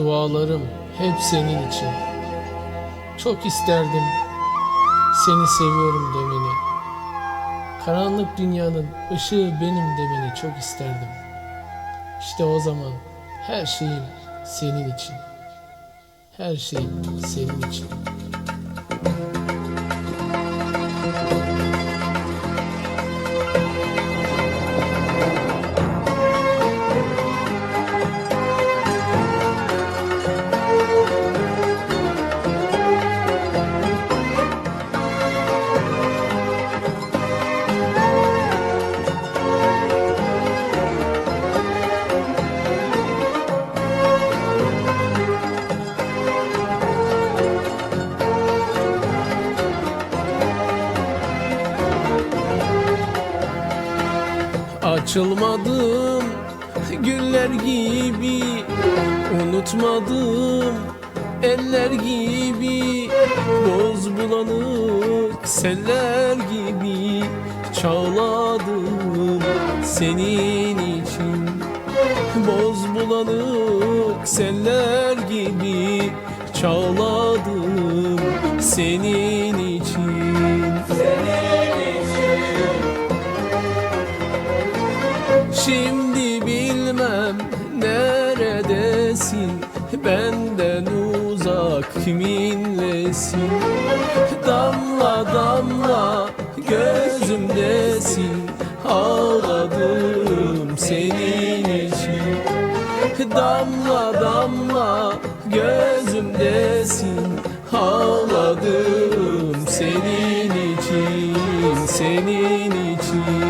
dualarım hep senin için. Çok isterdim seni seviyorum demeni. Karanlık dünyanın ışığı benim demeni çok isterdim. İşte o zaman her şeyim senin için. Her şeyim senin için. Açılmadım güller gibi Unutmadım eller gibi. Boz bulanık seller gibi Çağladım senin için. Boz bulanık seller gibi Çağladım senin için Şimdi bilmem neredesin? Benden uzak kiminlesin? Damla damla gözümdesin. Ağladım senin için. Damla damla gözümdesin. Ağladım senin için Senin için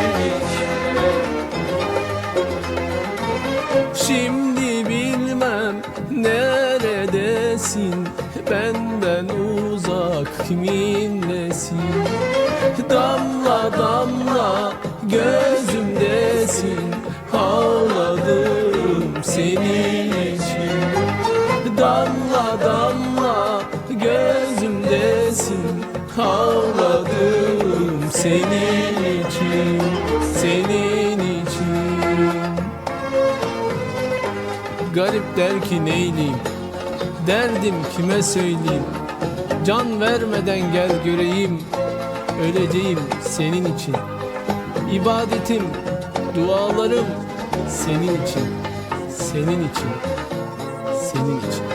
Şimdi bilmem neredesin? Benden uzak kiminlesin Damla damla gözümdesin. Ağladım senin için. Damla damla gözümdesin. Ağladım senin için Garip der ki neyleyim? Derdim kime söyleyeyim? Can vermeden gel göreyim. Öleceğim senin için. İbadetim, dualarım senin için. Senin için. Senin için